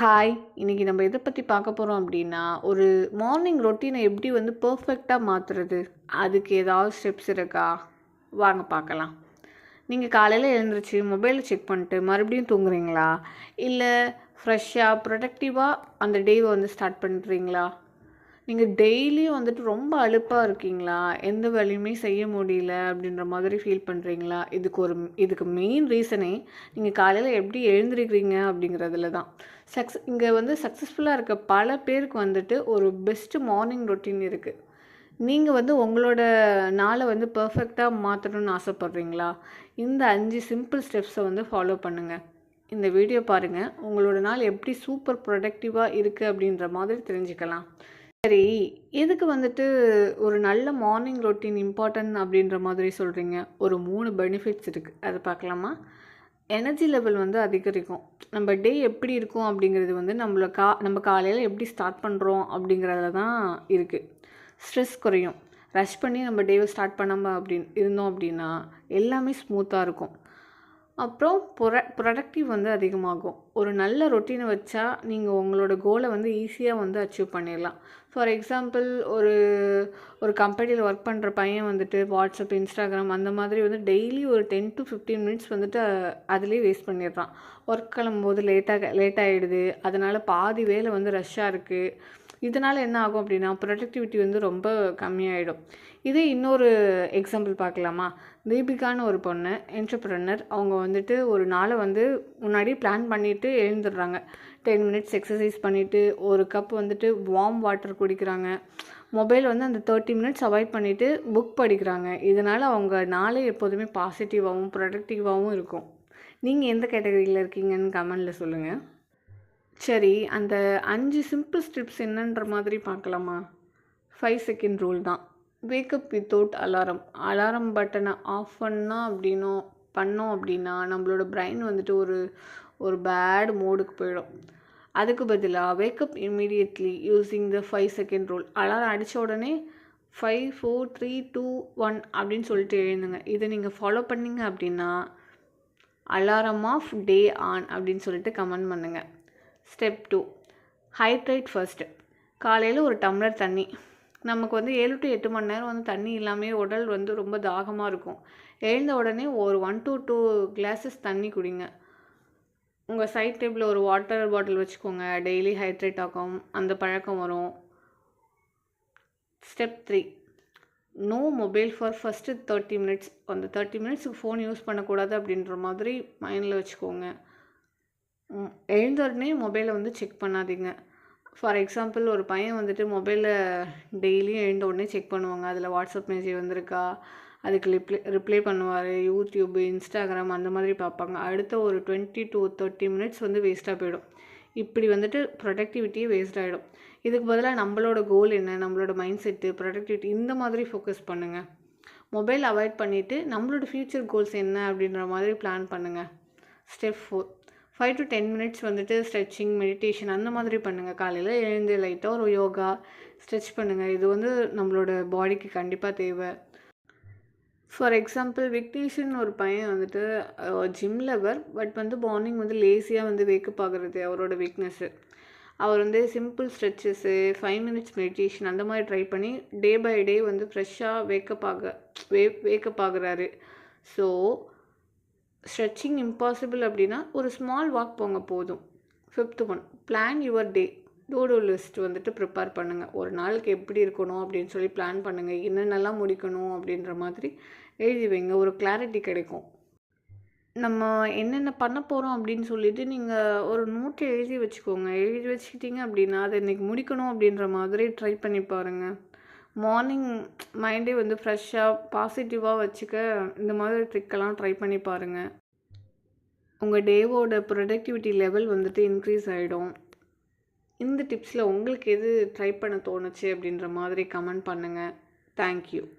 Hi! இன்றைக்கி நம்ம எதை பற்றி பார்க்க போகிறோம் அப்படின்னா ஒரு மார்னிங் ரொட்டீனை எப்படி வந்து பர்ஃபெக்டாக மாற்றுறது அதுக்கு ஏதாவது ஸ்டெப்ஸ் இருக்கா? வாங்க பார்க்கலாம். நீங்கள் காலையில் எழுந்திரிச்சு மொபைலை செக் பண்ணிட்டு மறுபடியும் தூங்குறீங்களா? இல்லை ஃப்ரெஷ்ஷாக ப்ரொடக்டிவாக அந்த டேவை வந்து ஸ்டார்ட் பண்ணுறீங்களா நீங்கள் டெய்லியும் வந்துட்டு ரொம்ப அழுப்பாக இருக்கீங்களா? எந்த வேலையுமே செய்ய முடியல அப்படின்ற மாதிரி ஃபீல் பண்ணுறீங்களா இதுக்கு ஒரு இதுக்கு மெயின் ரீசனே நீங்கள் காலையில் எப்படி எழுந்திரிக்கிறீங்க அப்படிங்கிறதுல தான். சக்ஸ் இங்கே வந்து சக்ஸஸ்ஃபுல்லாக இருக்க பல பேருக்கு வந்துட்டு ஒரு பெஸ்ட்டு மார்னிங் ரொட்டீன் இருக்குது நீங்கள் வந்து உங்களோட நாளை வந்து பர்ஃபெக்டாக மாற்றணும்னு ஆசைப்பட்றீங்களா இந்த அஞ்சு சிம்பிள் ஸ்டெப்ஸை வந்து ஃபாலோ பண்ணுங்கள் இந்த வீடியோ பாருங்கள் உங்களோட நாள் எப்படி சூப்பர் ப்ரொடக்டிவாக இருக்குது அப்படின்ற மாதிரி தெரிஞ்சுக்கலாம். சரி, எதுக்கு வந்துட்டு ஒரு நல்ல மார்னிங் ரொட்டீன் இம்பார்ட்டன்ட் அப்படின்ற மாதிரி சொல்கிறீங்க ஒரு மூணு பெனிஃபிட்ஸ் இருக்குது அதை பார்க்கலாமா? எனர்ஜி லெவல் வந்து அதிகரிக்கும். நம்ம டே எப்படி இருக்கும் அப்படிங்கிறது வந்து நம்மள கா நம்ம காலையில் எப்படி ஸ்டார்ட் பண்ணுறோம் அப்படிங்கிறதுல தான் இருக்குது ஸ்ட்ரெஸ் குறையும். ரஷ் பண்ணி நம்ம டேவை ஸ்டார்ட் பண்ணாமல் அப்படின்னு இருந்தோம் அப்படின்னா எல்லாமே ஸ்மூத்தாக இருக்கும். அப்புறம் பொர ப்ரொடக்டிவ் வந்து அதிகமாகும். ஒரு நல்ல ரொட்டீனை வச்சா, நீங்கள் உங்களோட கோலை வந்து ஈஸியாக வந்து அச்சீவ் பண்ணிடலாம். ஃபார் எக்ஸாம்பிள் ஒரு ஒரு கம்பெனியில் ஒர்க் பண்ணுற பையன் வந்துட்டு வாட்ஸ்அப் இன்ஸ்டாகிராம் அந்த மாதிரி வந்து டெய்லி ஒரு 10-15 மினிட்ஸ் வந்துட்டு அதுலேயே வேஸ்ட் பண்ணிடுறான். ஒர்க் கிளம்பும்போது லேட்டாக லேட் ஆகிடுது அதனால் பாதி வேலை வந்து ரஷ்ஷாக இருக்குது இதனால் என்ன ஆகும் அப்படின்னா ப்ரொடக்டிவிட்டி வந்து ரொம்ப கம்மியாயிடும். இதே இன்னொரு எக்ஸாம்பிள் பார்க்கலாமா? தீபிகான்னு ஒரு பொண்ணு என்டர்பிரனர். அவங்க வந்துட்டு ஒரு நாளை வந்து முன்னாடி பிளான் பண்ணிவிட்டு எழுந்துடுறாங்க. 10 மினிட்ஸ் எக்ஸசைஸ் பண்ணிவிட்டு ஒரு கப் வந்துட்டு வார்ம் வாட்டர் குடிக்கிறாங்க. மொபைல் வந்து அந்த 30 மினிட்ஸ் அவாய்ட் பண்ணிவிட்டு புக் படிக்கிறாங்க. இதனால் அவங்க நாளே எப்போதுமே பாசிட்டிவாகவும் ப்ரொடக்டிவாகவும் இருக்கும். நீங்கள் எந்த கேட்டகரியில் இருக்கீங்கன்னு கமெண்டில் சொல்லுங்கள் சரி, அந்த அஞ்சு சிம்பிள் ஸ்டெப்ஸ் என்னன்ற மாதிரி பார்க்கலாமா? ஃபைவ் செகண்ட் ரூல் தான். Wake up without alarm. Alarm பட்டனை ஆஃப் பண்ணால் அப்படின்னும் பண்ணோம் அப்படின்னா நம்மளோட பிரெயின் வந்துட்டு ஒரு ஒரு பேட் மோடுக்கு போயிடும். அதுக்கு பதிலாக wake up immediately immediately the five second rule. Alarm அடித்த உடனே five four three two one அப்படின்னு சொல்லிட்டு எழுந்துங்க. இதை நீங்கள் ஃபாலோ பண்ணீங்க அப்படின்னா அலாரம் ஆஃப், டே ஆன் அப்படின்னு சொல்லிட்டு கமெண்ட் பண்ணுங்கள் ஸ்டெப் டூ ஹைட்ரேட் ஃபர்ஸ்ட்டு காலையில் ஒரு டம்ளர் தண்ணி. நமக்கு வந்து ஏழு டு எட்டு மணி நேரம் வந்து தண்ணி இல்லாமல் உடல் வந்து ரொம்ப தாகமாக இருக்கும். எழுந்த உடனே ஒரு 1 டூ கிளாஸஸ் தண்ணி குடிங்க. உங்கள் சைட் டேபிளில் ஒரு வாட்டர் பாட்டில் வச்சுக்கோங்க. டெய்லி ஹைட்ரேட் ஆகும். அந்த பழக்கம் வரும். Step three no mobile for first thirty minutes. அந்த தேர்ட்டி மினிட்ஸுக்கு ஃபோன் யூஸ் பண்ணக்கூடாது அப்படின்ற மாதிரி மைண்டில் வச்சுக்கோங்க. எழுந்த உடனே மொபைலை வந்து செக் பண்ணாதீங்க. ஃபார் எக்ஸாம்பிள் ஒரு பையன் வந்துட்டு மொபைலில் டெய்லியும் எழுந்த உடனே செக் பண்ணுவாங்க. அதில் வாட்ஸ்அப் மெசேஜ் வந்திருக்கா? அதுக்கு ரிப்ளை ரிப்ளை பண்ணுவார் யூடியூப் இன்ஸ்டாகிராம் அந்த மாதிரி பார்ப்பாங்க. அடுத்த ஒரு 20 டூ 30 மினிட்ஸ் வந்து வேஸ்ட்டாக போயிடும். இப்படி வந்துட்டு ப்ரொடக்டிவிட்டியே வேஸ்ட் ஆகிடும் இதுக்கு பதிலாக நம்மளோட கோல் என்ன? நம்மளோட மைண்ட் செட்டு ப்ரொடக்டிவிட்டி இந்த மாதிரி ஃபோக்கஸ் பண்ணுங்கள் மொபைல் அவாய்ட் பண்ணிவிட்டு நம்மளோட ஃப்யூச்சர் கோல்ஸ் என்ன அப்படின்ற மாதிரி பிளான் பண்ணுங்கள் step four five two 10 minutes வந்துட்டு ஸ்ட்ரெச்சிங், மெடிடேஷன் அந்த மாதிரி பண்ணுங்கள் காலையில் எழுந்து லைட்டாக ஒரு யோகா, ஸ்ட்ரெச் பண்ணுங்கள் இது வந்து நம்மளோட பாடிக்கு கண்டிப்பாக தேவை ஃபார் எக்ஸாம்பிள் விக்னேஷன் ஒரு பையன் வந்துட்டு ஜிம் லவர். பட் வந்து மார்னிங் வந்து லேசியாக வந்து வேக்கப் ஆகிறது ஆகுறது அவரோட வீக்னஸ்ஸு அவர் வந்து சிம்பிள் ஸ்ட்ரெச்சஸு, 5 மினிட்ஸ் மெடிடேஷன் அந்த மாதிரி ட்ரை பண்ணி டே பை டே வந்து ஃப்ரெஷ்ஷாக வேக்கப் ஆக வே வேக்கப் ஆகுறாரு. ஸோ, ஸ்ட்ரெச்சிங் இம்பாசிபிள் அப்படின்னா ஒரு ஸ்மால் வாக் போங்க போதும். Fifth one plan your day. To do list வந்துட்டு ப்ரிப்பேர் பண்ணுங்கள் ஒரு நாளுக்கு எப்படி இருக்கணும் அப்படின்னு சொல்லி பிளான் பண்ணுங்கள் என்னென்னலாம் முடிக்கணும் அப்படின்ற மாதிரி எழுதி வைங்க. ஒரு கிளாரிட்டி கிடைக்கும். நம்ம என்னென்ன பண்ண போகிறோம் அப்படின்னு சொல்லிட்டு நீங்கள் ஒரு நோட்ல எழுதி வச்சுக்கோங்க. எழுதி வச்சுக்கிட்டீங்க அப்படின்னா அதை இன்றைக்கி முடிக்கணும் அப்படின்ற மாதிரி ட்ரை பண்ணி பாருங்கள் மார்னிங் மைண்டே வந்து ஃப்ரெஷ்ஷாக பாசிட்டிவாக வச்சுக்க இந்த மாதிரி ட்ரிக்கெல்லாம் ட்ரை பண்ணி பாருங்கள் உங்கள் டேவோட ப்ரொடக்டிவிட்டி லெவல் வந்துட்டு இன்க்ரீஸ் ஆகிடும் இந்த டிப்ஸில் உங்களுக்கு எது ட்ரை பண்ண தோணுச்சு அப்படின்ற மாதிரி கமெண்ட் பண்ணுங்கள் தேங்க் யூ.